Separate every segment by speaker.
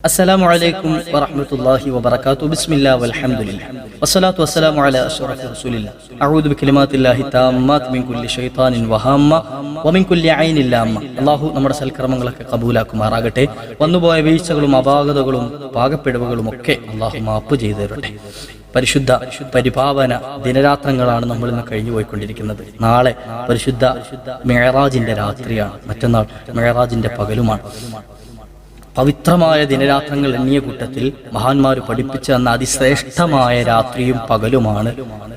Speaker 1: السلام عليكم ورحمة الله وبركاته بسم الله والحمد لله والصلاة والسلام على أشرف رسول الله أعوذ بكلمات الله التامات من كل شيطان وهامة ومن كل عين لامة അള്ളാഹു നമ്മുടെ സൽക്കർമ്മങ്ങളൊക്കെ കബൂലാക്കുമാറാകട്ടെ വന്നുപോയ വീഴ്ചകളും അപാകതകളും പാകപ്പിഴവുകളും ഒക്കെ അള്ളാഹു മാപ്പ് ചെയ്തു തരട്ടെ പരിശുദ്ധ പരിപാവന ദിനരാത്രങ്ങളാണ് നമ്മൾ ഇന്ന് കഴിഞ്ഞു പോയിക്കൊണ്ടിരിക്കുന്നത് നാളെ പരിശുദ്ധ മേറാജിന്റെ രാത്രിയാണ് മറ്റന്നാൾ മേറാജിന്റെ പകലുമാണ് പവിത്രമായ ദിനരാത്രങ്ങൾ എണ്ണിയ കൂട്ടത്തിൽ മഹാന്മാർ പഠിപ്പിച്ച തന്ന അതിശ്രേഷ്ഠമായ രാത്രിയും പകലുമാണ്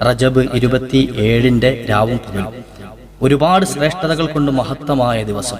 Speaker 1: റജബ് ഇരുപത്തി ഏഴിന്റെ രാവും പകലും. ഒരുപാട് ശ്രേഷ്ഠതകൾ കൊണ്ട് മഹത്തമായ ദിവസം.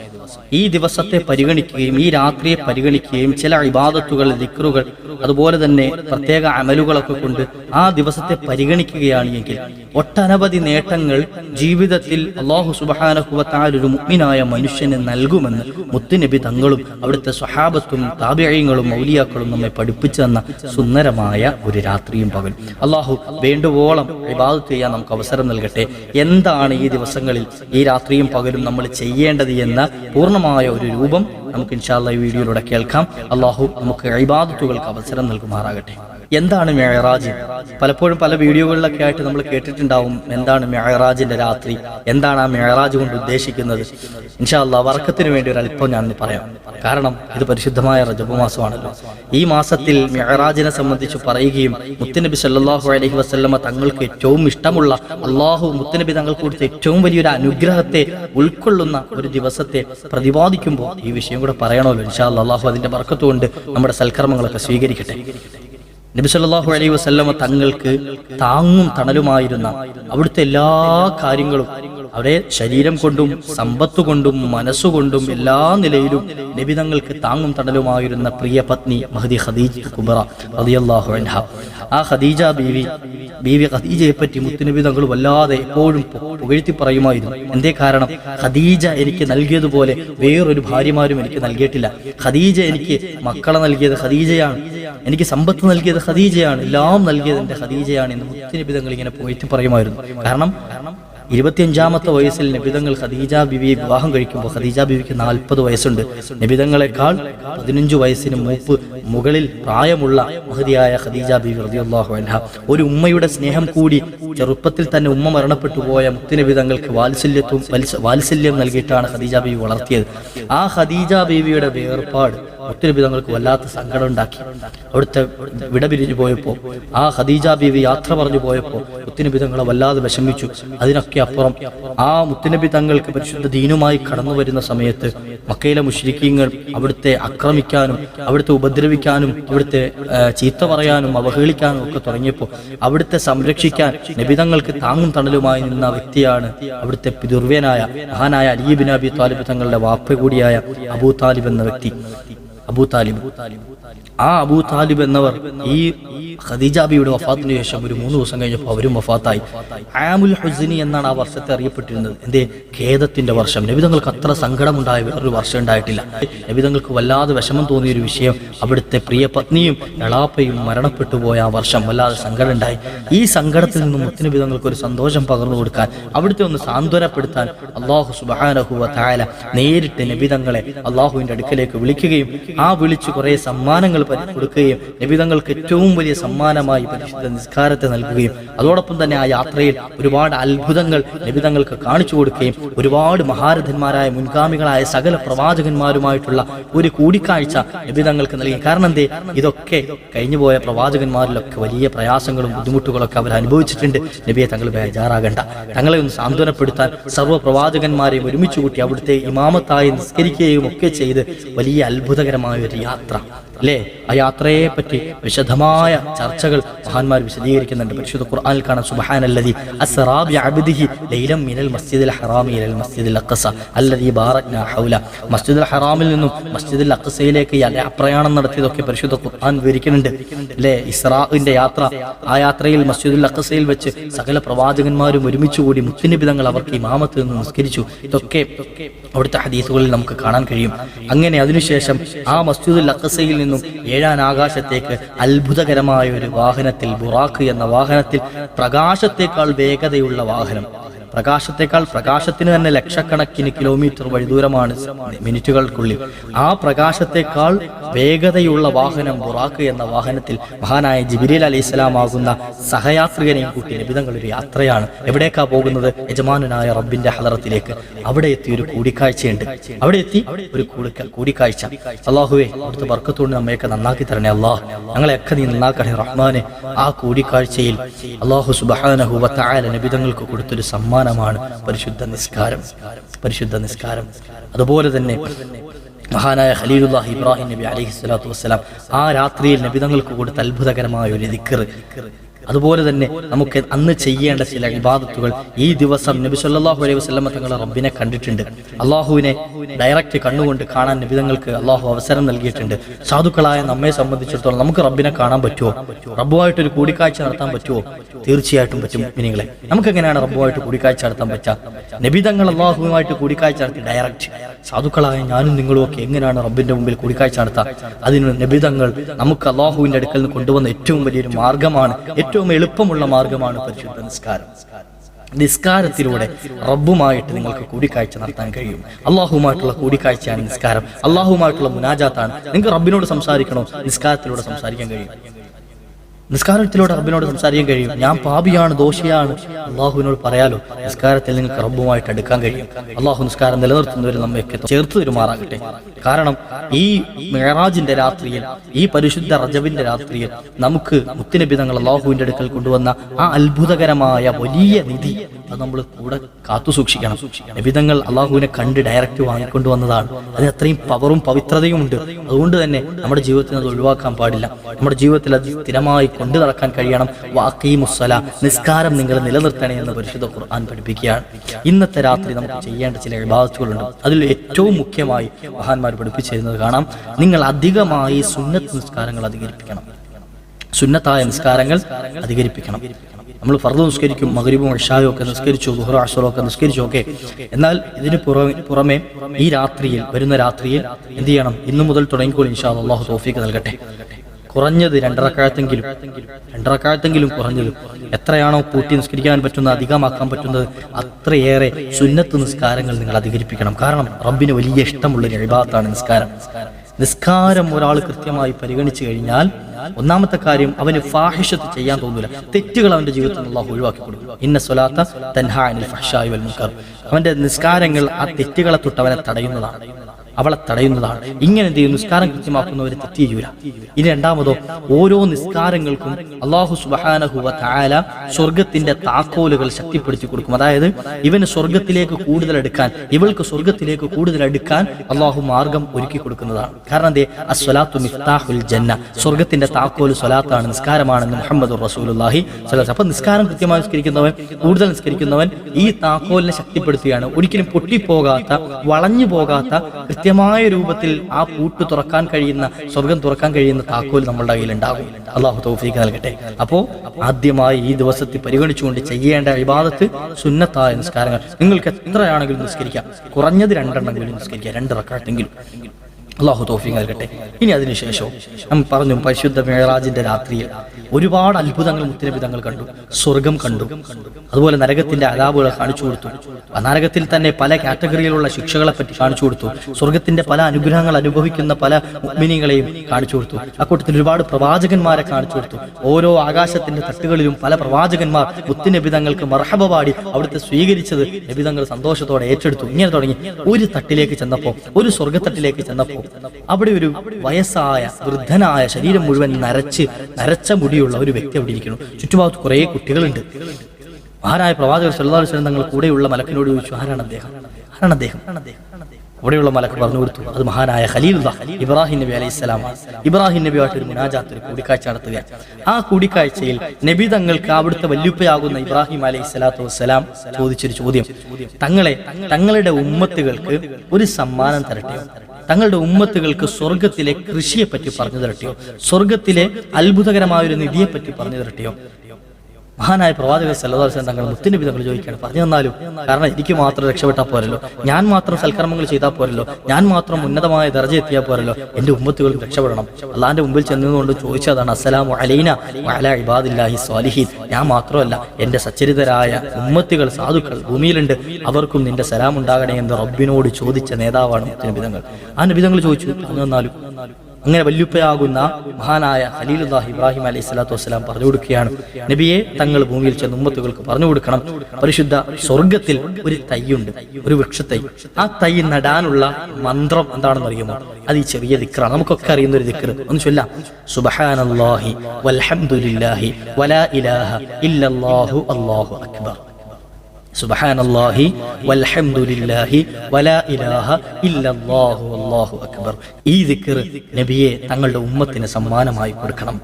Speaker 1: ഈ ദിവസത്തെ പരിഗണിക്കുകയും ഈ രാത്രിയെ പരിഗണിക്കുകയും ചില ഇബാദത്തുകൾ ദിക്റുകൾ അതുപോലെ തന്നെ പ്രത്യേക അമലുകളൊക്കെ കൊണ്ട് ആ ദിവസത്തെ പരിഗണിക്കുകയാണ് എങ്കിൽ ഒട്ടനവധി നേട്ടങ്ങൾ ജീവിതത്തിൽ അള്ളാഹു സുബാനഹുവത്താൽ ഒരു മുഗ്മിനായ മനുഷ്യന് നൽകുമെന്ന് മുത്തുനബി തങ്ങളും അവിടുത്തെ സ്വഹാബത്തും താപ്യങ്ങളും മൗലിയാക്കളും നമ്മെ പഠിപ്പിച്ചു തന്ന സുന്ദരമായ ഒരു രാത്രിയും പകൽ അള്ളാഹു വേണ്ടുവോളം ഇബാദത്ത് ചെയ്യാൻ നമുക്ക് അവസരം നൽകട്ടെ. എന്താണ് ഈ ദിവസങ്ങളിൽ ഈ രാത്രിയും പകലും നമ്മൾ ചെയ്യേണ്ടത് എന്ന പൂർണമായ ഒരു രൂപം നമുക്ക് ഇൻഷാല്ല ഈ വീഡിയോയിലൂടെ കേൾക്കാം. അള്ളാഹു നമുക്ക് ഇബാദത്തുകൾക്ക് അവസരം നൽകുമാറാകട്ടെ. എന്താണ് മെഹറാജ് പലപ്പോഴും പല വീഡിയോകളിലൊക്കെ ആയിട്ട് നമ്മൾ കേട്ടിട്ടുണ്ടാവും എന്താണ് മെഹറാജിന്റെ രാത്രി എന്താണ് ആ മെഹറാജ് കൊണ്ട് ഉദ്ദേശിക്കുന്നത്. ഇൻഷാല്ല വർക്കത്തിന് വേണ്ടി ഒരു അല്പം ഞാൻ പറയാം. കാരണം ഇത് പരിശുദ്ധമായ റജബ് മാസമാണല്ലോ. ഈ മാസത്തിൽ മെഹറാജിനെ സംബന്ധിച്ച് പറയുകയും മുത്തുനബി സല്ലാഹു അലഹി വസ്ല്ലമ തങ്ങൾക്ക് ഏറ്റവും ഇഷ്ടമുള്ള അള്ളാഹു മുത്തുനബി തങ്ങൾക്ക് കൊടുത്ത ഏറ്റവും വലിയൊരു അനുഗ്രഹത്തെ ഉൾക്കൊള്ളുന്ന ഒരു ദിവസത്തെ പ്രതിപാദിക്കുമ്പോൾ ഈ വിഷയം കൂടെ പറയണമല്ലോ. ഇൻഷാല്ല അള്ളാഹു അതിന്റെ വർക്കത്തുകൊണ്ട് നമ്മുടെ സൽക്കർമ്മങ്ങളൊക്കെ സ്വീകരിക്കട്ടെ. നബി അലൈ വസല്ലമ തങ്ങൾക്ക് താങ്ങും തണലുമായിരുന്ന അവിടുത്തെ എല്ലാ കാര്യങ്ങളും അവിടെ ശരീരം കൊണ്ടും സമ്പത്ത് കൊണ്ടും മനസ്സുകൊണ്ടും എല്ലാ നിലയിലും നബി തങ്ങൾക്ക് താങ്ങും തണലുമായിരുന്ന പ്രിയ പത്നി മഹദി ഖദീജ കുബറ റളിയല്ലാഹു അൻഹ. ആ ഖദീജ ബീവി ബീവി ഖദീജയെ പറ്റി മുത്തുനബി തങ്ങൾ വല്ലാതെ എപ്പോഴും പുകഴ്ത്തി പറയുമായിരുന്നു. എന്തേ കാരണം? ഖദീജ എനിക്ക് നൽകിയതുപോലെ വേറൊരു ഭാര്യമാരും എനിക്ക് നൽകിയിട്ടില്ല. ഖദീജ എനിക്ക് മക്കളെ നൽകിയത് ഖദീജയാണ്. എനിക്ക് സമ്പത്ത് നൽകിയത് ഖദീജയാണ്. എല്ലാം നൽകിയത് എന്റെ ഖദീജയാണ് എന്ന് മുത്തുനബി തങ്ങൾ ഇങ്ങനെ പുകഴ്ത്തി പറയുമായിരുന്നു. കാരണം ഇരുപത്തിയഞ്ചാമത്തെ വയസ്സിൽ നബിതങ്ങൾ ഖദീജ ബിവിയെ വിവാഹം കഴിക്കുമ്പോൾ ഖദീജ ബിവിക്ക് നാൽപ്പത് വയസ്സുണ്ട്. നബിതങ്ങളെക്കാൾ പതിനഞ്ചു വയസ്സിന് മൂപ്പ് മുകളിൽ പ്രായമുള്ള മഹതിയായ ഖദീജ ബിവി റതിയാഹു അൻഹ. ഒരു ഉമ്മയുടെ സ്നേഹം കൂടി ചെറുപ്പത്തിൽ തന്നെ ഉമ്മ മരണപ്പെട്ടു പോയ മുത്തുനബി തങ്ങൾക്ക് വാത്സല്യത്വം വാത്സല്യം നൽകിയിട്ടാണ് ഖദീജ ബിവി വളർത്തിയത്. ആ ഖദീജ ബിവിയുടെ വേർപാട് മുത്തുനബി തങ്ങൾക്ക് വല്ലാത്ത സങ്കടം ഉണ്ടാക്കി അവിടുത്തെ വിട പിരിഞ്ഞു പോയപ്പോൾ ആ ഖദീജ ബീവി യാത്ര പറഞ്ഞു പോയപ്പോൾ മുത്തുനബി തങ്ങളെ വല്ലാതെ വിഷമിച്ചു. അതിനൊക്കെ അപ്പുറം ആ മുത്തുനബി തങ്ങൾക്ക് പരിശുദ്ധ ദീനുമായി കടന്നു വരുന്ന സമയത്ത് മക്കയിലെ മുഷ്രിക്കീങ്ങൾ അവിടുത്തെ ആക്രമിക്കാനും അവിടുത്തെ ഉപദ്രവിക്കാനും അവിടുത്തെ ചീത്ത പറയാനും അവഹേളിക്കാനും ഒക്കെ തുടങ്ങിയപ്പോൾ അവിടുത്തെ സംരക്ഷിക്കാൻ നബിതങ്ങൾക്ക് താങ്ങും തണലുമായി നിന്ന വ്യക്തിയാണ് അവിടുത്തെ പിതുർവേനായ മഹാനായ അലീബിൻ അബി താലിബ് തങ്ങളുടെ വാപ്പ കൂടിയായ അബൂ താലിബ് എന്ന വ്യക്തി. Abu Talib. ആ അബൂ താലിബ് എന്നവർ ഈ ഖദീജാബിയുടെ വഫാത്തിന് ശേഷം ഒരു മൂന്ന് ദിവസം കഴിഞ്ഞപ്പോൾ അവരും വഫാത്തായി. ആമുൽ ഹുസിനി എന്നാണ് ആ വർഷത്തെ അറിയപ്പെട്ടിരുന്നത്. എന്തേ? ഖേദത്തിന്റെ വർഷം. നബിതങ്ങൾക്ക് അത്ര സങ്കടമുണ്ടായ വേറൊരു വർഷം ഉണ്ടായിട്ടില്ല. നബിതങ്ങൾക്ക് വല്ലാതെ വിഷമം തോന്നിയ ഒരു വിഷയം അവിടുത്തെ പ്രിയ പത്നിയും എളാപ്പയും മരണപ്പെട്ടു പോയ ആ വർഷം വല്ലാതെ സങ്കടം ഉണ്ടായി ഈ സങ്കടത്തിൽ നിന്നും മുത്തുനബിതങ്ങൾക്ക് ഒരു സന്തോഷം പകർന്നു കൊടുക്കാൻ അവിടുത്തെ ഒന്ന് സാന്ത്വനപ്പെടുത്താൻ അള്ളാഹു സുബാനഹുവ നേരിട്ട് നബിതങ്ങളെ അള്ളാഹുവിന്റെ അടുക്കലേക്ക് വിളിക്കുകയും ആ വിളിച്ചു കുറെ സമ്മാനങ്ങൾ കൊടുക്കുകയും നബിതങ്ങൾക്ക് ഏറ്റവും വലിയ സമ്മാനമായി പരിശുദ്ധ നിസ്കാരത്തെ നൽകുകയും അതോടൊപ്പം തന്നെ ആ യാത്രയിൽ ഒരുപാട് അത്ഭുതങ്ങൾ നബിതങ്ങൾക്ക് കാണിച്ചു കൊടുക്കുകയും ഒരുപാട് മഹാരഥന്മാരായ മുൻഗാമികളായ സകല പ്രവാചകന്മാരുമായിട്ടുള്ള ഒരു കൂടിക്കാഴ്ച നബിതങ്ങൾക്ക് നൽകി. കാരണം എന്തേ? ഇതൊക്കെ കഴിഞ്ഞുപോയ പ്രവാചകന്മാരിലൊക്കെ വലിയ പ്രയാസങ്ങളും ബുദ്ധിമുട്ടുകളൊക്കെ അവർ അനുഭവിച്ചിട്ടുണ്ട്. നബിയെ തങ്ങൾ ബേജാറാകണ്ട. തങ്ങളെ ഒന്ന് സാന്ത്വനപ്പെടുത്താൻ സർവ പ്രവാചകന്മാരെയും ഒരുമിച്ച് കൂട്ടി അവിടുത്തെ ഇമാമത്തായി നിസ്കരിക്കുകയും ഒക്കെ ചെയ്ത് വലിയ അത്ഭുതകരമായ ഒരു യാത്ര അല്ലേ? ആ യാത്രയെ പറ്റി വിശദമായ ചർച്ചകൾ മഹാന്മാർ വിശദീകരിക്കുന്നുണ്ട്. പരിശുദ്ധ ഖുർആനിൽ കാണാം സുബ്ഹാനല്ലദി അസ്റാ അബ്ദിഹി ലൈലം മിനൽ മസ്ജിദിൽ ഹറാമി ഇലൽ മസ്ജിദിൽ അഖ്സ അല്ലദി ബാറക്ന ഹൗല. മസ്ജിദുൽ ഹറാമിൽ നിന്നും മസ്ജിദുൽ അഖ്സയിലേക്ക് പ്രയാണം നടത്തിയതൊക്കെ പരിശുദ്ധ ഖുർആൻ വിവരിക്കുന്നുണ്ട്. അല്ലേ? ഇസ്റാഇന്റെ യാത്ര ആ യാത്രയിൽ മസ്ജിദുൽ അഖ്സയിൽ വെച്ച് സകല പ്രവാചകന്മാരും ഒരുമിച്ച് കൂടി മുത്തുനിബിതങ്ങൾ അവർക്ക് ഇമാമത്ത് നിന്ന് നിസ്കരിച്ചു. ഇതൊക്കെ അവിടുത്തെ ഹദീസുകളിൽ നമുക്ക് കാണാൻ കഴിയും. അങ്ങനെ അതിനുശേഷം ആ മസ്ജിദുൽ അക്കസയിൽ നിന്നും ഏഴാൻ ആകാശത്തേക്ക് അത്ഭുതകരമായ ഒരു വാഹനത്തിൽ ബുറാഖ് എന്ന വാഹനത്തിൽ പ്രകാശത്തേക്കാൾ വേഗതയുള്ള വാഹനം. പ്രകാശത്തേക്കാൾ പ്രകാശത്തിന് തന്നെ ലക്ഷക്കണക്കിന് കിലോമീറ്റർ വഴി ദൂരമാണ് മിനിറ്റുകൾക്കുള്ളിൽ. ആ പ്രകാശത്തെക്കാൾ വേഗതയുള്ള വാഹനം ബുറാക്ക് എന്ന വാഹനത്തിൽ മഹാനായ ജിബിരിൽ അലി ഇസ്ലാം ആകുന്ന സഹയാത്രികനെയും കൂട്ടി ലഭിതങ്ങൾ ഒരു യാത്രയാണ്. എവിടേക്കാ പോകുന്നത്? യജമാനായ റബ്ബിന്റെ ഹലറത്തിലേക്ക് അവിടെ എത്തി ഒരു കൂടിക്കാഴ്ചയുണ്ട്. അവിടെ എത്തി ഒരു കൂടിക്ക- കൂടിക്കാഴ്ച. അള്ളാഹുവെ അവിടുത്തെ വർക്കത്തോട് നമ്മയൊക്കെ നന്നാക്കി തരണേ അള്ളാഹ് ഞങ്ങളെയൊക്കെ നീ നന്നാക്കണേ റഹ്മാനെ. ആ കൂടിക്കാഴ്ചയിൽ അള്ളാഹു സുബാനഹു ലഭിതങ്ങൾക്ക് കൊടുത്തൊരു സമ്മാനമാണ് പരിശുദ്ധ നിസ്കാരം. പരിശുദ്ധ നിസ്കാരം. അതുപോലെ തന്നെ മഹാനായ ഖലീലുല്ലാഹി ഇബ്രാഹിം നബി അലൈഹി സ്വലാത്തു വസ്സലാം ആ രാത്രിയിൽ നബി തങ്ങൾക്ക് കൊടുത്ത അത്ഭുതകരമായ ഒരു ദിക്കർ അതുപോലെ തന്നെ നമുക്ക് അന്ന് ചെയ്യേണ്ട ചില വിവാദത്തുകൾ ഈ ദിവസം നബി സല്ലാഹു അലൈഹി വസ്ലമ തങ്ങളെ റബ്ബിനെ കണ്ടിട്ടുണ്ട്. അള്ളാഹുവിനെ ഡയറക്റ്റ് കണ്ണുകൊണ്ട് കാണാൻ നബിതങ്ങൾക്ക് അള്ളാഹു അവസരം നൽകിയിട്ടുണ്ട്. സാധുക്കളായ നമ്മെ സംബന്ധിച്ചിടത്തോളം നമുക്ക് റബ്ബിനെ കാണാൻ പറ്റുമോ റബ്ബുമായിട്ട് ഒരു കൂടിക്കാഴ്ച നടത്താൻ പറ്റുമോ തീർച്ചയായിട്ടും പറ്റും മിനിങ്ങളെ നമുക്ക് എങ്ങനെയാണ് റബ്ബുമായിട്ട് കൂടിക്കാഴ്ച നടത്താൻ പറ്റുക നബിതങ്ങൾ അള്ളാഹുവുമായിട്ട് കൂടിക്കാഴ്ച നടത്തി ഡയറക്റ്റ് സാധുക്കളായ ഞാനും നിങ്ങളും ഒക്കെ എങ്ങനെയാണ് റബ്ബിന്റെ മുമ്പിൽ കൂടിക്കാഴ്ച നടത്താം? അതിന് നിബിതങ്ങൾ നമുക്ക് അള്ളാഹുവിന്റെ അടുക്കൽ നിന്ന് കൊണ്ടുവന്ന ഏറ്റവും വലിയൊരു മാർഗമാണ് ഏറ്റവും എളുപ്പമുള്ള മാർഗമാണ് പരിശുദ്ധ നിസ്കാരം. നിസ്കാരത്തിലൂടെ റബ്ബുമായിട്ട് നിങ്ങൾക്ക് കൂടിക്കാഴ്ച നടത്താൻ കഴിയും. അള്ളാഹുമായിട്ടുള്ള കൂടിക്കാഴ്ചയാണ് നിസ്കാരം. അള്ളാഹുമായിട്ടുള്ള മുനാജാത്താണ്. നിങ്ങൾക്ക് റബ്ബിനോട് സംസാരിക്കണോ? നിസ്കാരത്തിലൂടെ സംസാരിക്കാൻ കഴിയും. നിസ്കാരത്തിലൂടെ റബ്ബിനോട് സംസാരിക്കാൻ കഴിയും. ഞാൻ പാപിയാണ് ദോഷിയാണ്. അള്ളാഹുവിനോട് പറയാലോ നിസ്കാരത്തിൽ നിങ്ങൾക്ക് റബ്ബുമായിട്ട് എടുക്കാൻ കഴിയും. അള്ളാഹു നിസ്കാരം നിലനിർത്തുന്നവർ നമ്മയൊക്കെ ചേർത്ത് തരുമാറാകട്ടെ കാരണം ഈ മെഹറാജിന്റെ രാത്രിയിൽ ഈ പരിശുദ്ധ റജബിന്റെ രാത്രിയിൽ നമുക്ക് മുത്തിനബിതങ്ങൾ അള്ളാഹുവിന്റെ അടുക്കൽ കൊണ്ടുവന്ന ആ അത്ഭുതകരമായ വലിയ നിധി അത് നമ്മൾ കൂടെ കാത്തു സൂക്ഷിക്കണം. നബിതങ്ങൾ അള്ളാഹുവിനെ കണ്ട് ഡയറക്റ്റ് വാങ്ങിക്കൊണ്ട് വന്നതാണ്. അതിന് അത്രയും പവറും പവിത്രതയും ഉണ്ട്. അതുകൊണ്ട് തന്നെ നമ്മുടെ ജീവിതത്തിൽ അത് ഒഴിവാക്കാൻ പാടില്ല. നമ്മുടെ ജീവിതത്തിൽ അത് സ്ഥിരമായി കൊണ്ടു നടക്കാൻ കഴിയണം. വാക്കീ മുസ്സല നിസ്കാരം നിങ്ങൾ നിലനിർത്തണേ എന്ന് പരിശുദ്ധ ഖുർആൻ പഠിപ്പിക്കുകയാണ്. ഇന്നത്തെ രാത്രി നമുക്ക് ചെയ്യേണ്ട ചില വിഭാഗത്തുകളുണ്ട് അതിൽ ഏറ്റവും മുഖ്യമായി മഹാന്മാർ പഠിപ്പിച്ചിരുന്നത് കാണാം. നിങ്ങൾ അധികമായി സുന്നത്ത് നിസ്കാരങ്ങൾ അധികരിപ്പിക്കണം. സുന്നത്തായ നിസ്കാരങ്ങൾ അധികരിപ്പിക്കണം. നമ്മൾ ഫർദ് നിസ്കരിക്കും മകരീബും ഇഷായും ഒക്കെ നിസ്കരിച്ചു ദുഹറ അഷറും ഒക്കെ നിസ്കരിച്ചു ഒക്കെ എന്നാൽ ഇതിന് പുറമെ ഈ രാത്രിയിൽ വരുന്ന രാത്രിയിൽ എന്ത് ചെയ്യണം? ഇന്നു മുതൽ തുടങ്ങിക്കോളും ഇൻഷാ അള്ളാഹു തോഫീക്ക് നൽകട്ടെ. കുറഞ്ഞത് രണ്ടരക്കാലത്തെങ്കിലും രണ്ടരക്കാലത്തെങ്കിലും കുറഞ്ഞത് എത്രയാണോ കൂട്ടി നിസ്കരിക്കാൻ പറ്റുന്നത് അധികമാക്കാൻ പറ്റുന്നത് അത്രയേറെ സുന്നത്ത് നിസ്കാരങ്ങൾ നിങ്ങൾ അധികരിപ്പിക്കണം. കാരണം റബ്ബിന് വലിയ ഇഷ്ടമുള്ള വിഭാഗത്താണ് നിസ്കാരം. നിസ്കാരം ഒരാൾ കൃത്യമായി പരിഗണിച്ചു കഴിഞ്ഞാൽ ഒന്നാമത്തെ കാര്യം അവന് ഫാഹിഷത്ത് ചെയ്യാൻ തോന്നില്ല തെറ്റുകൾ അവന്റെ ജീവിതത്തിൽ നിന്നുള്ള ഒഴിവാക്കി കൊടുക്കും. ഇന്ന സ്വലാത്ത തൻഹാനിൽ വൽ മുക്കർ അവന്റെ നിസ്കാരങ്ങൾ ആ തെറ്റുകളെ തൊട്ട് അവനെ തടയുന്നതാണ്. അവളെ തടയുന്നതാണ്. ഇങ്ങനെ എന്ത് ചെയ്യും നിസ്കാരം കൃത്യമാക്കുന്നവരെ തെറ്റ് ഇനി രണ്ടാമതോ ഓരോ നിസ്കാരങ്ങൾക്കും അള്ളാഹു സുബാനഹുവ താല സ്വർഗത്തിന്റെ താക്കോലുകൾ ശക്തിപ്പെടുത്തി കൊടുക്കും. അതായത് ഇവന് സ്വർഗത്തിലേക്ക് കൂടുതൽ എടുക്കാൻ ഇവൾക്ക് സ്വർഗത്തിലേക്ക് കൂടുതൽ എടുക്കാൻ അള്ളാഹു മാർഗം ഒരുക്കി കൊടുക്കുന്നതാണ്. കാരണം എന്തേ? അസ്വലാത്തു മിഫ്താഹുൽ ജന്ന. സ്വർഗത്തിന്റെ താക്കോൽ സ്വലാത്താണ് നിസ്കാരമാണെന്ന് മുഹമ്മദ് സ്വലാത്ത് അപ്പൊ നിസ്കാരം കൃത്യമായി നിസ്കരിക്കുന്നവൻ കൂടുതൽ നിസ്കരിക്കുന്നവൻ ഈ താക്കോലിനെ ശക്തിപ്പെടുത്തുകയാണ്. ഒരിക്കലും പൊട്ടിപ്പോകാത്ത വളഞ്ഞു പോകാത്ത കൃത്യമായ രൂപത്തിൽ ആ പൂട്ട് തുറക്കാൻ കഴിയുന്ന സ്വർഗം തുറക്കാൻ കഴിയുന്ന താക്കോൽ നമ്മളുടെ കയ്യിൽ ഉണ്ടാകും അള്ളാഹു തൗഫീഖ് നൽകട്ടെ. അപ്പോ ആദ്യമായി ഈ ദിവസത്തിൽ പരിഗണിച്ചുകൊണ്ട് ചെയ്യേണ്ട വിവാദത്ത് സുന്നത്തായ നിസ്കാരങ്ങൾ. നിങ്ങൾക്ക് എത്രയാണെങ്കിലും നിസ്കരിക്കാം. കുറഞ്ഞത് രണ്ടെണ്ണമെങ്കിലും നിസ്കരിക്കാം. രണ്ട് റക്കാട്ടെങ്കിലും അള്ളാഹു തോഫിങ് നൽകട്ടെ. ഇനി അതിനുശേഷവും നമ്മൾ പറഞ്ഞു പരിശുദ്ധ മേറാജിന്റെ രാത്രിയിൽ ഒരുപാട് അത്ഭുതങ്ങൾ മുത്തരബിതങ്ങൾ കണ്ടു സ്വർഗം കണ്ടു അതുപോലെ നരകത്തിന്റെ അലാപുകൾ കാണിച്ചു കൊടുത്തു. നരകത്തിൽ തന്നെ പല കാറ്റഗറിയിലുള്ള ശിക്ഷകളെ പറ്റി കാണിച്ചു കൊടുത്തു. സ്വർഗത്തിന്റെ പല അനുഗ്രഹങ്ങൾ അനുഭവിക്കുന്ന പല ഉമ്മിനികളെയും കാണിച്ചു കൊടുത്തു. അക്കൂട്ടത്തിൽ ഒരുപാട് പ്രവാചകന്മാരെ കാണിച്ചു കൊടുത്തു. ഓരോ ആകാശത്തിന്റെ തട്ടുകളിലും പല പ്രവാചകന്മാർ മുത്തുനബിതങ്ങൾക്ക് മർഹബ പാടി അവിടുത്തെ സ്വീകരിച്ചത് നബിതങ്ങൾ സന്തോഷത്തോടെ ഏറ്റെടുത്തു. ഇങ്ങനെ തുടങ്ങി. ഒരു തട്ടിലേക്ക് ചെന്നപ്പോൾ ഒരു സ്വർഗത്തട്ടിലേക്ക് ചെന്നപ്പോ അവിടെ ഒരു വയസ്സായ വൃദ്ധനായ ശരീരം മുഴുവൻ നരച്ച് നരച്ച മുടിയുള്ള ഒരു വ്യക്തി അവിടെ ഇരിക്കുന്നു. ചുറ്റുഭാഗത്ത് കുറേ കുട്ടികളുണ്ട്. മഹാനായ പ്രവാചകർ അലൈഹി വസല്ലം തങ്ങൾ കൂടെയുള്ള മലക്കിനോട് ചോദിച്ചു ആരാണ് അദ്ദേഹം? ആരാണ് അദ്ദേഹം? അവിടെയുള്ള മലക്ക് പറഞ്ഞു കൊടുത്തു അത് മഹാനായ ഖലീൽ ഇബ്രാഹിം നബി അലൈഹി സ്വലാം. ഇബ്രാഹിം നബിയായിട്ട് ഒരു മുനാജാത്ത് ഒരു കൂടിക്കാഴ്ച നടത്തുക. ആ കൂടിക്കാഴ്ചയിൽ നബി തങ്ങൾക്ക് അവിടുത്തെ വല്യുപ്പയാകുന്ന ഇബ്രാഹിം അലൈഹി സ്വലാത്തു വസ്സലാം ചോദിച്ചൊരു ചോദ്യം. തങ്ങളെ തങ്ങളുടെ ഉമ്മത്തുകൾക്ക് ഒരു സമ്മാനം തരട്ടെയോ തങ്ങളുടെ ഉമ്മത്തുകൾക്ക് സ്വർഗത്തിലെ കൃഷിയെ പറ്റി പറഞ്ഞു തരട്ടെയോ? സ്വർഗത്തിലെ അത്ഭുതകരമായ ഒരു നിധിയെ പറ്റി പറഞ്ഞു തരട്ടെയോ? മഹാനായ പ്രവാചക സല്ലദാസൻ തങ്ങൾ മുത്തിന് തങ്ങൾ ചോദിക്കുകയാണ്. പറഞ്ഞു തന്നാലും കാരണം എനിക്ക് മാത്രം രക്ഷപ്പെട്ടാൽ പോരല്ലോ. ഞാൻ മാത്രം സൽക്കർമ്മങ്ങൾ ചെയ്താൽ പോരല്ലോ. ഞാൻ മാത്രം ഉന്നതമായ ദർജ എത്തിയാൽ പോരല്ലോ. എന്റെ ഉമ്മത്തുകൾ രക്ഷപ്പെടണം. അള്ളാന്റെ മുമ്പിൽ ചെന്നതുകൊണ്ട് ചോദിച്ചതാണ് അസ്സലാമു അലൈന അല ഇബാദില്ലാഹി സ്വാലിഹീൻ. ഞാൻ മാത്രമല്ല എന്റെ സച്ചരിതരായ ഉമ്മത്തുകൾ സാധുക്കൾ ഭൂമിയിലുണ്ട്. അവർക്കും നിന്റെ സലാം ഉണ്ടാകണേ എന്ന് റബ്ബിനോട് ചോദിച്ച നേതാവാണ് മുത്തിന് തങ്ങൾ ആ നബിതങ്ങൾ ചോദിച്ചു പറഞ്ഞു തന്നാലും അങ്ങനെ വല്യുപ്പയാകുന്ന മഹാനായ ഖലീലുല്ലാഹി ഇബ്രാഹിം അലൈഹി സ്വലാത്തു വസ്സലാം പറഞ്ഞു കൊടുക്കുകയാണ്. നബിയെ തങ്ങൾ ഭൂമിയിൽ ചെന്ന് ഉമ്മത്തുകൾക്ക് പറഞ്ഞു കൊടുക്കണം. പരിശുദ്ധ സ്വർഗത്തിൽ ഒരു തൈയുണ്ട് ഒരു വൃക്ഷത്തൈ. ആ തൈ നടാനുള്ള മന്ത്രം എന്താണെന്ന് അറിയുമോ? അത് ഈ ചെറിയ ദിക്റാണ്. നമുക്കൊക്കെ അറിയുന്ന ഒരു ദിക്ർ ഒന്ന് ചൊല്ലാം. സുബ്ഹാനല്ലാഹി വൽഹംദുലില്ലാഹി വലാ ഇലാഹ ഇല്ലല്ലാഹു അല്ലാഹു അക്ബർ. സുബ്ഹാനല്ലാഹി വൽഹംദുലില്ലാഹി വലാ ഇലാഹ ഇല്ലല്ലാഹു അല്ലാഹു അക്ബർ. ഈ ദിക്കർ നബിയെ തങ്ങളുടെ ഉമ്മത്തിന് സമ്മാനമായി കൊടുക്കണം.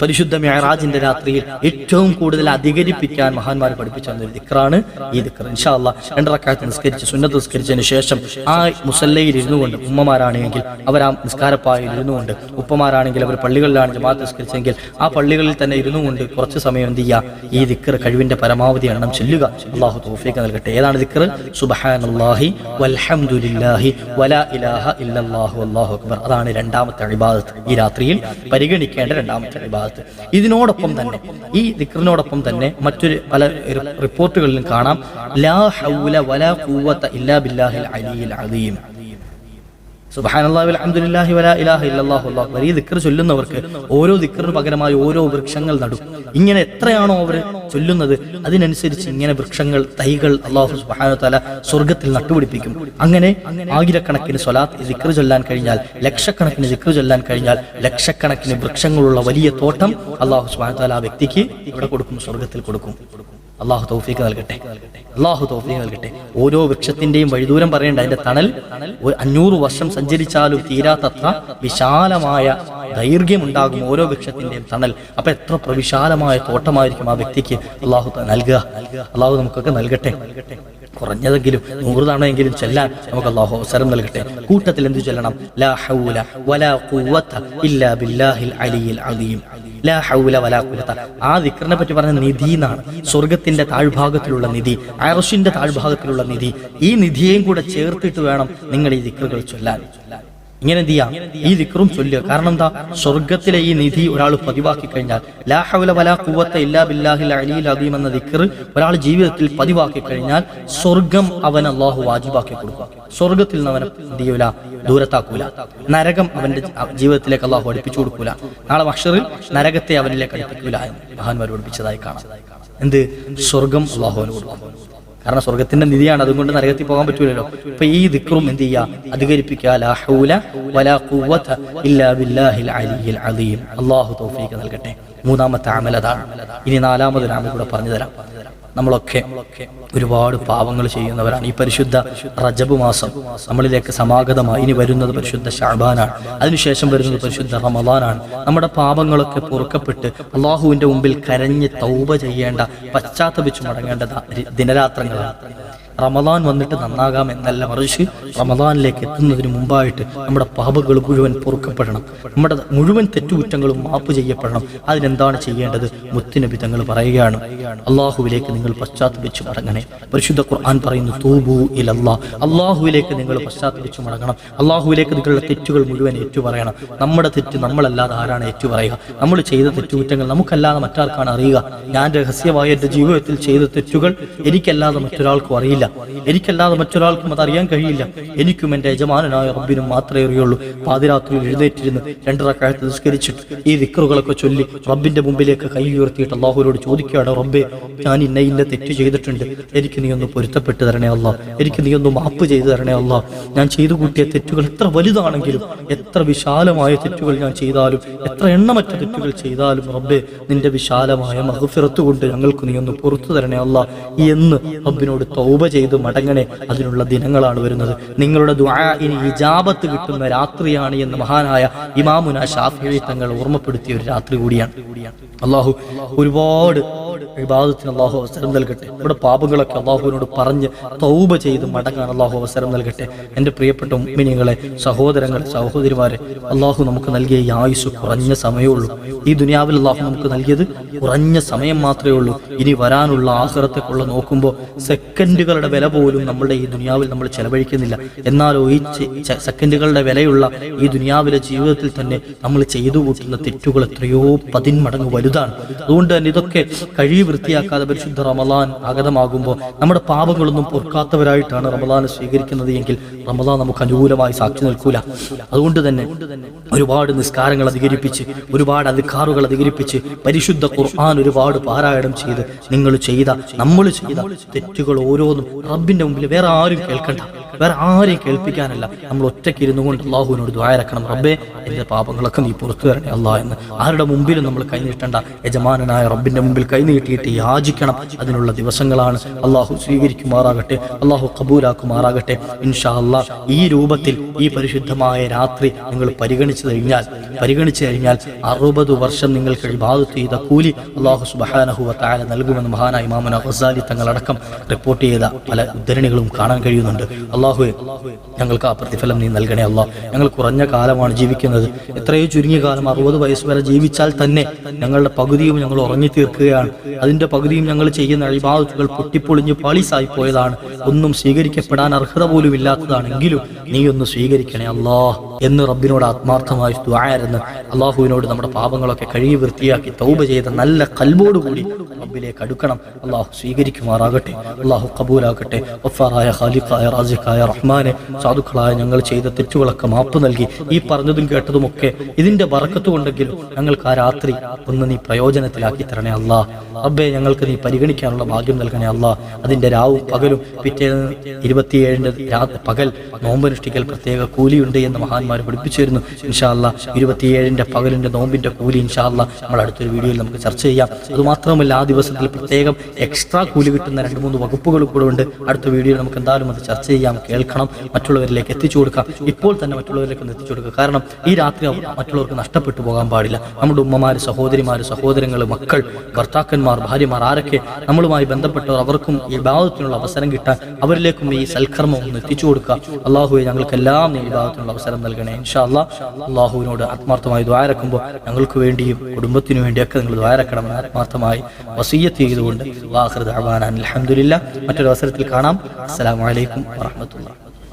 Speaker 1: പരിശുദ്ധ മെഹറാജിന്റെ രാത്രിയിൽ ഏറ്റവും കൂടുതൽ അധികരിപ്പിക്കാൻ മഹാന്മാർ പഠിപ്പിച്ച ഒരു ദിക്റാണ് ഈ ദിക്ർ. ഇൻഷാല്ല രണ്ടറക്കാലത്ത് നിസ്കരിച്ച് സുന്നത്ത് നിസ്കരിച്ചതിന് ശേഷം ആ മുസല്ലയിൽ ഇരുന്നു കൊണ്ട് ഉമ്മമാരാണെങ്കിൽ അവർ ആ നിസ്കാരപ്പായിൽ ഇരുന്നു കൊണ്ട് ഉപ്പമാരാണെങ്കിൽ അവർ പള്ളികളിലാണ് ജമാഅത്ത് നിസ്കരിച്ചെങ്കിൽ ആ പള്ളികളിൽ തന്നെ ഇരുന്നു കൊണ്ട് കുറച്ച് സമയം എന്ത് ചെയ്യുക ഈ ദിക്ർ കഴിവിന്റെ പരമാവധി എണ്ണം ചെല്ലുക. അള്ളാഹു തോഫീക്ക് നൽകട്ടെ. ഏതാണ് ദിക്ർ? സുബ്ഹാനല്ലാഹി വൽഹംദുലില്ലാഹി വലാ ഇലാഹ ഇല്ലല്ലാഹു അല്ലാഹു അക്ബർ. അതാണ് രണ്ടാമത്തെ അഴിബാദത്ത് ഈ രാത്രിയിൽ പരിഗണിക്കേണ്ട രണ്ടാമത്തെ അഴിബാദത്ത് ഇതിനോടൊപ്പം തന്നെ ഈ ദിക്റിനോടൊപ്പം തന്നെ മറ്റൊരു പല റിപ്പോർട്ടുകളിലും കാണാം. ലാ ഹൗല വലാ ഇല്ലാ ബില്ലാഹിൽ അലിയിൽ ഇലാഹ ചൊല്ലുന്നവർക്ക് ഓരോ ദിക്കറിന് പകരമായി ഓരോ വൃക്ഷങ്ങൾ നടും. ഇങ്ങനെ എത്രയാണോ അവർ ചൊല്ലുന്നത് അതിനനുസരിച്ച് ഇങ്ങനെ വൃക്ഷങ്ങൾ തൈകൾ അള്ളാഹു സുബാന സ്വർഗത്തിൽ നട്ടുപിടിപ്പിക്കും. അങ്ങനെ ആയിരക്കണക്കിന് സ്വലാത്ത് ദിക്കർ ചൊല്ലാൻ കഴിഞ്ഞാൽ ലക്ഷക്കണക്കിന് ദിക്കർ ചൊല്ലാൻ കഴിഞ്ഞാൽ ലക്ഷക്കണക്കിന് വൃക്ഷങ്ങളുള്ള വലിയ തോട്ടം അള്ളാഹു സുബാന ആ വ്യക്തിക്ക് ഇവിടെ കൊടുക്കും സ്വർഗത്തിൽ കൊടുക്കും. അള്ളാഹു തൗഫീക്ക് നൽകട്ടെ. അള്ളാഹു തൗഫീക്ക് നൽകട്ടെ. ഓരോ വൃക്ഷത്തിന്റെയും വഴിദൂരം പറയേണ്ട അതിന്റെ തണൽ ഒരു അഞ്ഞൂറ് വർഷം സഞ്ചരിച്ചാലും തീരാത്തത്ര വിശാലമായ ദൈർഘ്യമുണ്ടാകും ഓരോ വൃക്ഷത്തിന്റെയും തണൽ. അപ്പൊ എത്ര പ്രവിശാലമായ തോട്ടമായിരിക്കും ആ വ്യക്തിക്ക് അള്ളാഹു നൽകുക. അള്ളാഹു നമുക്കൊക്കെ നൽകട്ടെ. കുറഞ്ഞതെങ്കിലും നൂറ് തവണയെങ്കിലും ചെല്ലാൻ നമുക്ക് അള്ളാഹു അവസരം നൽകട്ടെ. കൂട്ടത്തിൽ എന്ത് ചെല്ലണം? ലാ ഹൗല വലാ ഖുവത ഇല്ലാ ബില്ലാഹിൽ ആ ദിക്റിനെ പറ്റി പറഞ്ഞ നിധി എന്നാണ്. സ്വർഗത്തിന്റെ താഴ്ഭാഗത്തിലുള്ള നിധി അറഷിന്റെ താഴ്ഭാഗത്തിലുള്ള നിധി. ഈ നിധിയെയും കൂടെ ചേർത്തിട്ട് വേണം നിങ്ങൾ ഈ ദിക്റുകൾ ചൊല്ലാൻ. ഇങ്ങനെ എന്ത് ചെയ്യാം? ഈ ദിക്റും ചൊല്ലുക കാരണം എന്താ? സ്വർഗത്തിലെ ഈ നിധി ഒരാൾ പതിവാക്കി കഴിഞ്ഞാൽ ലാഹവല വല ഖുവത്ത ഇല്ലാ ബില്ലാഹിൽ അലിയിൽ അദീം എന്ന ദിക്ർ ഒരാൾ ജീവിതത്തിൽ പതിവാക്കി കഴിഞ്ഞാൽ സ്വർഗം അവൻ അള്ളാഹു വാജിബാക്കി കൊടുക്കും. സ്വർഗത്തിൽ നിന്ന് അവനെ എന്ത് ചെയ്യൂല? ദൂരത്താക്കൂല. നരകം അവന്റെ ജീവിതത്തിലേക്ക് അള്ളാഹു അടുപ്പിച്ചു കൊടുക്കൂല. നാളെ മഷറിൽ നരകത്തെ അവനിലേക്ക് അടുപ്പിക്കൂല എന്ന് മഹാന്മാർ പഠിപ്പിച്ചതായി കാണാം. എന്ത്? സ്വർഗം അള്ളാഹുവിന് കൊടുക്കും. കാരണം സ്വർഗത്തിന്റെ നിധിയാണ് അതുകൊണ്ട് നരകത്തിൽ പോകാൻ പറ്റൂലല്ലോ. അപ്പൊ ഈ ദിക്റും എന്ത് ചെയ്യുക അധികരിപ്പിക്കുക. അലീം തൗഫീഖ് നൽകട്ടെ. മൂന്നാമത്തെ അമലതാണ് ഇനി നാലാമതൊരു അമൽ കൂടെ പറഞ്ഞു തരാം. നമ്മളൊക്കെ ഒരുപാട് പാവങ്ങൾ ചെയ്യുന്നവരാണ്. ഈ പരിശുദ്ധ റജബ് മാസം നമ്മളിലേക്ക് സമാഗതമായി ഇനി വരുന്നത് പരിശുദ്ധ ഷാബാനാണ്. അതിനുശേഷം വരുന്നത് പരിശുദ്ധ റമദാനാണ്. നമ്മുടെ പാപങ്ങളൊക്കെ പൊറുക്കപ്പെട്ട് അള്ളാഹുവിന്റെ മുമ്പിൽ കരഞ്ഞ് തൗബ ചെയ്യേണ്ട പശ്ചാത്തപിച്ചു മടങ്ങേണ്ട ദിനരാത്രങ്ങളാണ്. റമദാൻ വന്നിട്ട് നന്നാകാം എന്നല്ല മറിച്ച് റമദാനിലേക്ക് എത്തുന്നതിന് മുമ്പായിട്ട് നമ്മുടെ പാപങ്ങൾ മുഴുവൻ പൊറുക്കപ്പെടണം. നമ്മുടെ മുഴുവൻ തെറ്റുകുറ്റങ്ങളും മാപ്പ് ചെയ്യപ്പെടണം. അതിനെന്താണ് ചെയ്യേണ്ടത്? മുത്തിനബി തങ്ങൾ പറയുകയാണ്. അള്ളാഹുവിലേക്ക് നിങ്ങൾ പശ്ചാത്തലിച്ച് മടങ്ങണേ. പരിശുദ്ധ ഖുർആൻ പറയുന്നു തൂബു ഇലല്ലാ. അള്ളാഹുവിലേക്ക് നിങ്ങൾ പശ്ചാത്തലിച്ച് മടങ്ങണം. അള്ളാഹുവിലേക്ക് നിങ്ങളുടെ തെറ്റുകൾ മുഴുവൻ ഏറ്റുപറയണം. നമ്മുടെ തെറ്റ് നമ്മളല്ലാതെ ആരാണ് ഏറ്റുപറയുക? നമ്മൾ ചെയ്ത തെറ്റുകുറ്റങ്ങൾ നമുക്കല്ലാതെ മറ്റാർക്കാണ് അറിയുക? ഞാൻ രഹസ്യമായ എന്റെ ജീവിതത്തിൽ ചെയ്ത തെറ്റുകൾ എനിക്കല്ലാതെ മറ്റൊരാൾക്കും അറിയില്ല. എനിക്കല്ലാതെ മറ്റൊരാൾക്കും അത് അറിയാൻ കഴിയില്ല. എനിക്കും എന്റെ യജമാനായ റബ്ബിനും മാത്രമേ അറിയുള്ളൂ. പാതിരാത്രിയിൽ എഴുന്നേറ്റിരുന്ന് രണ്ടര കാലത്ത് നിസ്കരിച്ചിട്ട് ഈ വിക്രുകളൊക്കെ ചൊല്ലി റബ്ബിന്റെ മുമ്പിലേക്ക് കൈ ഉയർത്തിയിട്ട് അള്ളാഹുവിനോട് ചോദിക്കുകയാണ് റബ്ബേ ഞാൻ ഇന്ന ഇന്ന തെറ്റ് ചെയ്തിട്ടുണ്ട്. എനിക്ക് നീ ഒന്ന് പൊരുത്തപ്പെട്ട് തരണേ അല്ല. എനിക്ക് നീ ഒന്ന് മാപ്പ് ചെയ്തു തരണേ അല്ല. ഞാൻ ചെയ്തു കൂട്ടിയ തെറ്റുകൾ എത്ര വലുതാണെങ്കിലും എത്ര വിശാലമായ തെറ്റുകൾ ഞാൻ ചെയ്താലും എത്ര എണ്ണമറ്റ തെറ്റുകൾ ചെയ്താലും റബ്ബെ നിന്റെ വിശാലമായ മഹഫിറത്ത് കൊണ്ട് ഞങ്ങൾക്ക് നീ ഒന്ന് പുറത്തു തരണേ അല്ല. എന്ന് റബ്ബിനോട് തൗബ ചെയ്ത് മടങ്ങണേ. അതിനുള്ള ദിനങ്ങളാണ് വരുന്നത്. നിങ്ങളുടെ ഇനി ഇജാബത്ത് കിട്ടുന്ന രാത്രിയാണ് എന്ന് മഹാനായ ഇമാമുന ഷാഫി തങ്ങൾ ഓർമ്മപ്പെടുത്തിയ ഒരു രാത്രി കൂടിയാണ്. അള്ളാഹു ഒരുപാട് വിവാദത്തിന് അള്ളാഹു അവസരം നൽകട്ടെ. നമ്മുടെ പാപങ്ങളൊക്കെ അള്ളാഹുവിനോട് പറഞ്ഞ് തൗബ ചെയ്ത് മടങ്ങാൻ അള്ളാഹു അവസരം നൽകട്ടെ. എന്റെ പ്രിയപ്പെട്ട ഉമ്മിനികളെ സഹോദരങ്ങളെ സഹോദരിമാരെ അള്ളാഹു നമുക്ക് നൽകിയ ഈ ആയുസ് കുറഞ്ഞ സമയമുള്ളൂ. ഈ ദുനിയാവിൽ അള്ളാഹു നമുക്ക് നൽകിയത് കുറഞ്ഞ സമയം മാത്രമേ ഉള്ളൂ. ഇനി വരാനുള്ള ആഹ്റത്തെക്കുള്ള നോക്കുമ്പോൾ സെക്കൻഡുകളുടെ സെക്കൻഡുകളുടെ വില പോലും നമ്മുടെ ഈ ദുനിയാവിൽ നമ്മൾ ചെലവഴിക്കുന്നില്ല. എന്നാലോ ഈ സെക്കൻഡുകളുടെ വിലയുള്ള ഈ ദുനിയാവിലെ ജീവിതത്തിൽ തന്നെ നമ്മൾ ചെയ്തു കൂട്ടുന്ന തെറ്റുകൾ എത്രയോ പതിന്മടങ്ങ് വലുതാണ്. അതുകൊണ്ട് തന്നെ ഇതൊക്കെ കഴിവ് വൃത്തിയാക്കാതെ പരിശുദ്ധ റമദാൻ ആഗതമാകുമ്പോൾ നമ്മുടെ പാപങ്ങളൊന്നും പൊറുക്കാത്തവരായിട്ടാണ് റമദാൻ സ്വീകരിക്കുന്നത് എങ്കിൽ റമലാൻ നമുക്ക് അനുകൂലമായി സാക്ഷി നിൽക്കൂല. അതുകൊണ്ട് തന്നെ ഒരുപാട് നിസ്കാരങ്ങൾ അധികരിപ്പിച്ച് ഒരുപാട് അധികാറുകൾ അധികരിപ്പിച്ച് പരിശുദ്ധ ഖുർആൻ ഒരുപാട് പാരായണം ചെയ്ത് നിങ്ങൾ ചെയ്ത നമ്മൾ ചെയ്ത തെറ്റുകൾ ഓരോന്നും റബ്ബിന്റെ മുമ്പിൽ വേറെ ആരും കേൾക്കണ്ട. വേറെ ആരെയും കേൾപ്പിക്കാനല്ല. നമ്മൾ ഒറ്റയ്ക്ക് ഇരുന്നു കൊണ്ട് അള്ളാഹുവിനോട് ദ്വായരക്കണം റബ്ബേ എന്റെ പാപങ്ങളൊക്കെ നീ പുറത്തു തരണേ അള്ളാഹ് എന്ന്. ആരുടെ മുമ്പിലും നമ്മൾ കൈനീട്ടണ്ട യജമാനായ റബ്ബിന്റെ മുമ്പിൽ കൈനീട്ടിയിട്ട് യാചിക്കണം. അതിനുള്ള ദിവസങ്ങളാണ് അള്ളാഹു സ്വീകരിക്കുമാറാകട്ടെ അള്ളാഹു കബൂലാക്കുമാറാകട്ടെ. ഇൻഷാ അല്ലാ ഈ രൂപത്തിൽ ഈ പരിശുദ്ധമായ രാത്രി നിങ്ങൾ പരിഗണിച്ചു കഴിഞ്ഞാൽ പരിഗണിച്ചു കഴിഞ്ഞാൽ അറുപത് വർഷം നിങ്ങൾക്ക് ഇബാദത്ത് ചെയ്ത കൂലി അള്ളാഹു സുബാനഹു വത്താല നൽകുമെന്ന് മഹാനായ ഇമാമന ഹസാലി തങ്ങളടക്കം റിപ്പോർട്ട് ചെയ്ത പല ഉദ്ധരണികളും കാണാൻ കഴിയുന്നുണ്ട്. അള്ളാഹുവെ ഞങ്ങൾക്ക് ആ പ്രതിഫലം നീ നൽകണേ അല്ല ഞങ്ങൾ കുറഞ്ഞ കാലമാണ് ജീവിക്കുന്നത്. എത്രയോ ചുരുങ്ങിയ കാലം അറുപത് വയസ്സ് വരെ ജീവിച്ചാൽ തന്നെ ഞങ്ങളുടെ പകുതിയും ഞങ്ങൾ ഉറങ്ങി തീർക്കുകയാണ് അതിന്റെ പകുതിയും ഞങ്ങൾ ചെയ്യുന്ന അഴിബാദത്തുകൾ പൊട്ടിപ്പൊളിഞ്ഞ് പാളിസായി പോയതാണ്. ഒന്നും സ്വീകരിക്കപ്പെടാൻ അർഹത പോലും ഇല്ലാത്തതാണെങ്കിലും നീ ഒന്ന് സ്വീകരിക്കണേ അല്ലാ എന്ന് റബ്ബിനോട് ആത്മാർത്ഥമായി ദ്വായരെന്ന് അള്ളാഹുവിനോട് നമ്മുടെ പാപങ്ങളൊക്കെ കഴുകി വൃത്തിയാക്കി തൗബ ചെയ്ത നല്ല കൽബോടുകൂടി റബ്ബിലേക്ക് അടുക്കണം. അള്ളാഹു സ്വീകരിക്കുമാറാകട്ടെ അള്ളാഹു കബൂലാകട്ടെ. ഒഫാറായ ഖാലിഖായ റാസിഖായ റഹ്മാനെ സാധുക്കളായ ഞങ്ങൾ ചെയ്ത തെറ്റുകളൊക്കെ മാപ്പ് നൽകി. ഈ പറഞ്ഞതും കേട്ടതുമൊക്കെ ഇതിന്റെ വറക്കത്ത് കൊണ്ടെങ്കിലും ഞങ്ങൾക്ക് ആ രാത്രി ഒന്ന് നീ പ്രയോജനത്തിലാക്കി തരണേ അല്ല. അബ്ബെ ഞങ്ങൾക്ക് നീ പരിഗണിക്കാനുള്ള ഭാഗ്യം നൽകണേ അല്ല. അതിന്റെ രാവും പകലും പിറ്റേന്ന് ഇരുപത്തിയേഴിന്റെ പകൽ നോമ്പനുഷ്ഠിക്കൽ പ്രത്യേക കൂലിയുണ്ട് എന്ന് മഹാന്മാർ പഠിപ്പിച്ചിരുന്നു. ഇൻഷാല്ല ഇരുപത്തിയേഴിന്റെ പകലിന്റെ നോമ്പിന്റെ കൂലി ഇൻഷാല്ല നമ്മൾ അടുത്തൊരു വീഡിയോയിൽ നമുക്ക് ചർച്ച ചെയ്യാം. അതുമാത്രമല്ല ആ ദിവസത്തിൽ പ്രത്യേകം എക്സ്ട്രാ കൂലി കിട്ടുന്ന രണ്ട് മൂന്ന് വകുപ്പുകൾ കൂടെ ഉണ്ട്. അടുത്ത വീഡിയോയിൽ നമുക്ക് എന്തായാലും അത് ചർച്ച ചെയ്യാം. കേൾക്കണം മറ്റുള്ളവരിലേക്ക് എത്തിച്ചു കൊടുക്കാം. ഇപ്പോൾ തന്നെ മറ്റുള്ളവരിലേക്ക് ഒന്ന് എത്തിച്ചു കൊടുക്കുക. കാരണം ഈ രാത്രി മറ്റുള്ളവർക്ക് നഷ്ടപ്പെട്ടു പോകാൻ പാടില്ല. നമ്മുടെ ഉമ്മമാര് സഹോദരിമാർ സഹോദരങ്ങൾ മക്കൾ ഭർത്താക്കന്മാർ ഭാര്യമാർ ആരൊക്കെ നമ്മളുമായി ബന്ധപ്പെട്ടവർ അവർക്കും ഈ ഭാഗത്തിനുള്ള അവസരം കിട്ടാൻ അവരിലേക്കും ഈ സൽക്കർമ്മം ഒന്ന് എത്തിച്ചു കൊടുക്കുക. അള്ളാഹുവെ ഞങ്ങൾക്ക് എല്ലാം ഈ ഭാഗത്തിനുള്ള അവസരം നൽകണേ. ഇൻഷാ അല്ലാ അള്ളാഹുവിനോട് ആത്മാർത്ഥമായി ദ്വാരക്കുമ്പോൾ ഞങ്ങൾക്ക് വേണ്ടിയും കുടുംബത്തിനു വേണ്ടിയൊക്കെ നിങ്ങൾ ദ്വാരക്കണം ആത്മാർത്ഥമായി വസീയത്ത് ചെയ്തുകൊണ്ട്. മറ്റൊരു അവസരത്തിൽ കാണാം. അസ്സലാമു അലൈക്കും lá.